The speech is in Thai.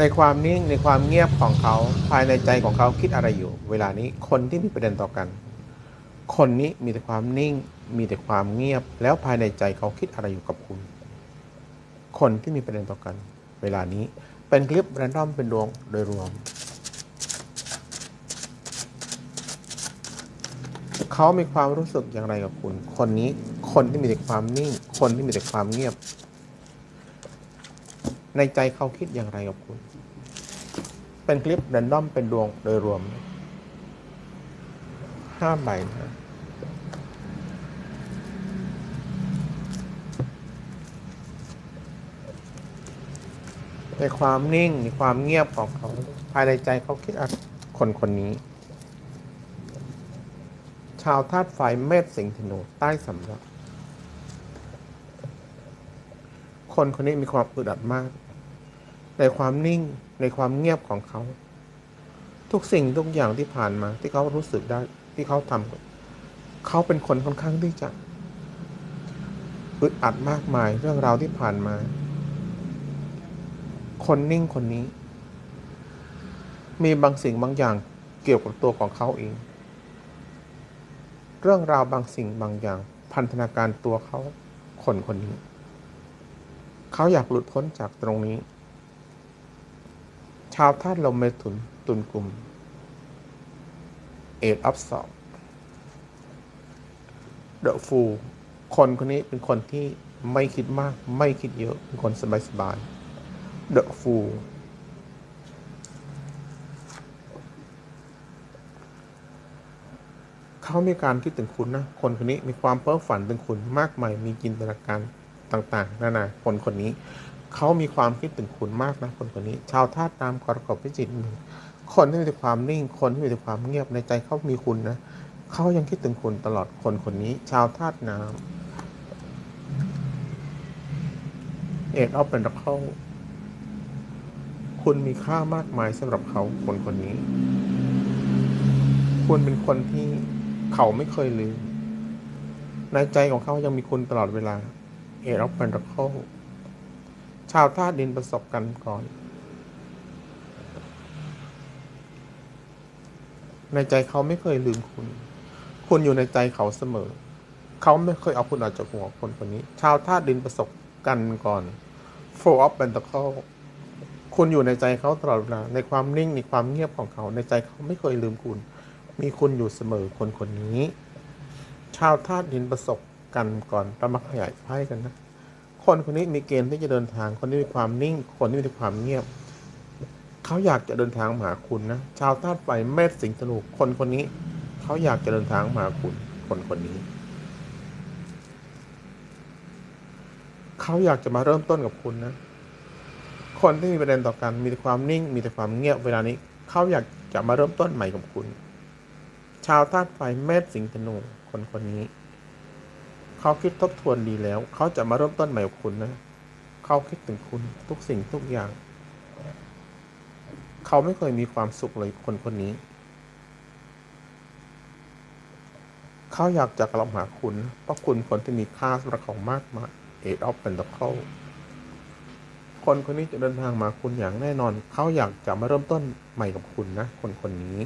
ในความนิ่งในความเงียบของเขาภายในใจของเขาคิดอะไรอยู่ เวลานี้คนที่มีประเด็นต่อกัน คนนี้มีแต่ความนิ่ง มีแต่ความเงียบ แล้วภายในใจเขาคิดอะไรอยู่กับคุณ คนที่มีประเด็นต่อกัน เวลานี้เป็นคลิปแรนดอมเป็นดวงโดยรวม เขามีความรู้สึกอย่างไรกับคุณ คนนี้คนที่มีแต่ความนิ่ง คนที่มีแต่ความเงียบ ในใจเขาคิดอย่างไรกับคุณ เป็นคลิปแรนดอมเป็นดวงโดยรวมห้าใบนะในความนิ่งในความเงียบของเขา ภายในใจเขาคิดอะไรคนคนนี้ ชาวธาตุไฟเมษสิงห์ธนูใต้สำรับ คนคนนี้มีความอึดอัดมาก ในความนิ่งในความเงียบของเขา ทุกสิ่งทุกอย่างที่ผ่านมา ที่เขารู้สึกได้ที่เขาทำเขาเป็นคนค่อนข้างที่จะอึดอัดมากมายเรื่องราวที่ผ่านมา คนนิ่งคนนี้ มีบางสิ่งบางอย่างเกี่ยวกับตัวของเขาเอง เรื่องราวบางสิ่งบางอย่าง พันธนาการตัวเขาคนคนนี้ เขาอยากหลุดพ้นจากตรงนี้ ชาวธาตุลมเมถุนตุนกลุ่มเอ็ดอัพสอบเดอะฟูคนคนนี้เป็นคนที่ไม่คิดมาก ไม่คิดเยอะ เป็นคนสบายๆ The Fool เขามีการคิดถึงคุณนะ คนคนนี้มีความเพ้อฝันถึงคุณมากมาย มีจินตนาการ ต่างๆนานาคนคนนี้ เขามีความคิดถึงคุณมากนะคนคนนี้ ชาวธาตุน้ำกรกฎพิจิตรมีคนที่มีแต่ความนิ่งคนที่มีแต่ความเงียบในใจเขามีคุณนะเขายังคิดถึงคุณตลอดคนคนนี้ ชาวธาตุน้ำเอ็ดออฟเป็นรักเข้าคุณมีค่ามากมายสำหรับเขาคนคนนี้ คุณเป็นคนที่เขาไม่เคยลืมในใจของเขายังมีคุณตลอดเวลา เอร็อกเป็นรักเข้าชาวธาตุดินประสบกันก่อน ในใจเขาไม่เคยลืมคุณ คุณอยู่ในใจเขาเสมอ เขาไม่เคยเอาคุณออกจากหัวคนคนนี้ ชาวธาตุดินประสบกันก่อน four of pentacle คุณอยู่ในใจเขาตลอดเวลาในความนิ่งในความเงียบของเขา ในใจเขาไม่เคยลืมคุณ มีคุณอยู่เสมอคนคนนี้ ชาวธาตุดินประสบ กันก่อนเรามาขยายไพ่กันนะ คนคนนี้มีเกณฑ์ที่จะเดินทาง คนที่มีความนิ่ง คนที่มีความเงียบ เขาอยากจะเดินทางมาหาคุณนะ ชาวธาตุไฟเมษสิงห์ธนูคนคนนี้ เขาอยากจะเดินทางมาหาคุณ คนคนนี้ เขาอยากจะมาเริ่มต้นกับคุณนะ คนที่มีประเด็นต่อกัน มีแต่ความนิ่ง มีแต่ความเงียบ เวลานี้ เขาอยากจะมาเริ่มต้นใหม่กับคุณ ชาวธาตุไฟเมษสิงห์ธนูคนคนนี้ เขาคิดทบทวนดีแล้ว เขาจะมาเริ่มต้นใหม่กับคุณนะ เขาคิดถึงคุณทุกสิ่งทุกอย่าง เขาไม่เคยมีความสุขเลยคนคนนี้ เขาอยากจะกลับมาหาคุณ เพราะคุณคนที่มีค่าสำหรับเขามากมายเอ็ดออฟเป็นตะเข้าคนคนนี้จะเดินทางมาคุณอย่างแน่นอน เขาอยากจะมาเริ่มต้นใหม่กับคุณนะ คนคนนี้